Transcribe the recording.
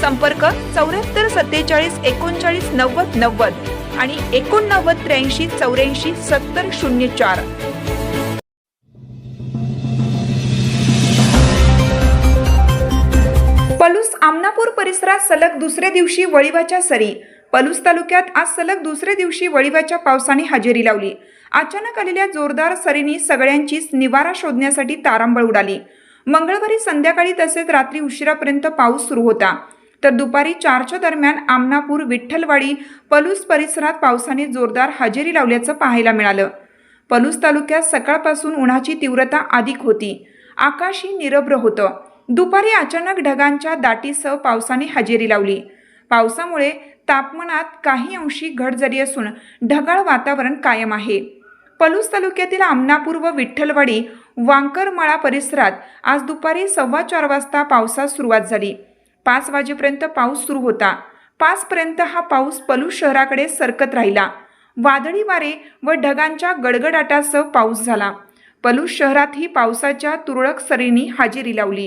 संपर्क चौऱ्याहत्तर सत्तेचाळीस एकोणचाळीस नव्वद नव्वद आणि एकोणनव्वद त्र्याऐंशी चौऱ्याऐंशी सत्तर शून्य चार. पलूस आमनापूर परिसरात सलग दुसऱ्या दिवशी वळिवाच्या सरी. पलूस तालुक्यात आज सलग दुसऱ्या दिवशी वळिवाच्या पावसाने हजेरी लावली. अचानक आलेल्या जोरदार सरींनी सगळ्यांचीच निवारा शोधण्यासाठी तारांबळ उडाली. मंगळवारी संध्याकाळी तसेच रात्री उशिरापर्यंत पाऊस सुरू होता. तर दुपारी चारच्या दरम्यान आमनापूर विठ्ठलवाडी पलूस परिसरात पावसाने जोरदार हजेरी लावल्याचं पाहायला मिळालं. पलूस तालुक्यात सकाळपासून उन्हाची तीव्रता अधिक होती. आकाशही निरभ्र होतं. दुपारी अचानक ढगांच्या दाटीसह पावसाने हजेरी लावली. पावसामुळे तापमानात काही अंशी घट झाली असून ढगाळ वातावरण कायम आहे. पलूस तालुक्यातील आमनापूर व विठ्ठलवाडी वांकरमाळा परिसरात आज दुपारी सव्वा चार वाजता पावसास सुरुवात झाली. पाच वाजेपर्यंत पाऊस सुरू होता. पाचपर्यंत हा पाऊस पलू शहराकडे सरकत राहिला. वादळी वारे व ढगांच्या गडगडाटासह पाऊस झाला. पलूस शहरातही पावसाच्या तुरळक सरींनी हजेरी लावली.